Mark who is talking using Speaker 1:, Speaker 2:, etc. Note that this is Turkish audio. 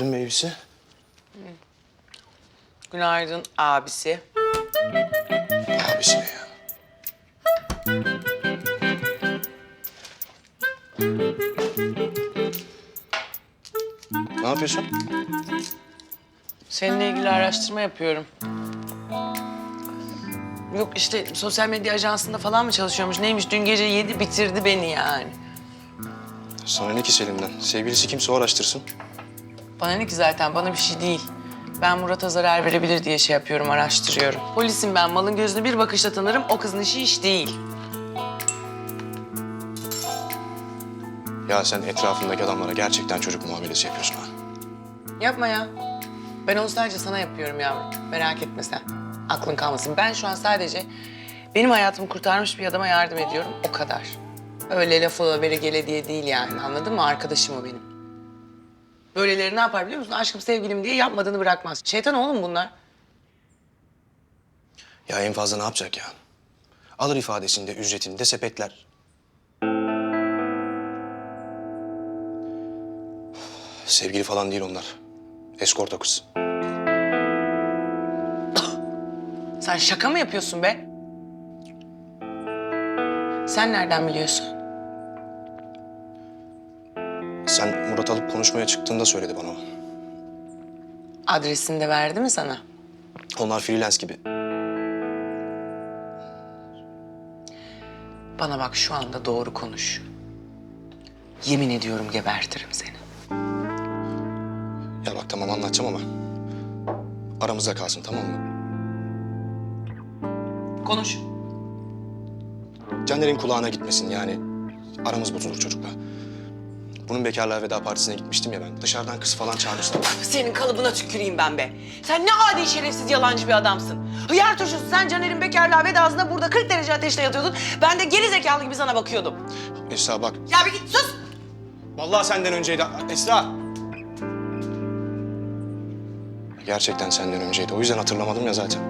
Speaker 1: abisi.
Speaker 2: Günaydın abisi.
Speaker 1: Abisi ne ya? Ne yapıyorsun?
Speaker 2: Seninle ilgili araştırma yapıyorum. Yok işte sosyal medya ajansında falan mı çalışıyormuş neymiş? Dün gece yedi bitirdi beni yani.
Speaker 1: Sana ne ki Selim'den? Sevgilisi kimse o araştırsın.
Speaker 2: Bana ne ki zaten bana bir şey değil. Ben Murat'a zarar verebilir diye şey yapıyorum, araştırıyorum. Polisim ben, malın gözünü bir bakışla tanırım. O kızın işi iş değil.
Speaker 1: Ya sen etrafındaki adamlara gerçekten çocuk muamelesi yapıyorsun ha.
Speaker 2: Yapma ya. Ben onu sadece sana yapıyorum yavrum. Merak etme sen. Aklın kalmasın. Ben şu an sadece benim hayatımı kurtarmış bir adama yardım ediyorum. O kadar. Öyle lafı vere gele diye değil yani. Anladın mı? Arkadaşım o benim. Böyleleri ne yapar biliyor musun? Aşkım sevgilim diye yapmadığını bırakmaz. Şeytan oğlum bunlar.
Speaker 1: Ya en fazla ne yapacak ya? Alır ifadesinde ücretini de sepetler. Sevgili falan değil onlar. Eskort o kız.
Speaker 2: Sen şaka mı yapıyorsun be? Sen nereden biliyorsun?
Speaker 1: Sen Murat alıp konuşmaya çıktığında söyledi bana o.
Speaker 2: Adresini de verdi mi sana?
Speaker 1: Onlar freelance gibi.
Speaker 2: Bana bak şu anda doğru konuş. Yemin ediyorum gebertirim seni.
Speaker 1: Ya bak tamam anlatacağım ama aramızda kalsın tamam mı?
Speaker 2: Konuş.
Speaker 1: Caner'in kulağına gitmesin yani. Aramız bozulur çocukla. Bunun bekarlığa veda partisine gitmiştim ya ben. Dışarıdan kız falan çağırmışlar.
Speaker 2: Senin kalıbına tüküreyim ben be. Sen ne adi şerefsiz yalancı bir adamsın. Hıyar turşusu sen Caner'in bekarlığa vedasında burada 40 derece ateşte yatıyordun. Ben de geri zekalı gibi sana bakıyordum.
Speaker 1: Esra bak.
Speaker 2: Ya bir git sus.
Speaker 1: Vallahi senden önceydi. Esra! Gerçekten senden önceydi. O yüzden hatırlamadım ya zaten.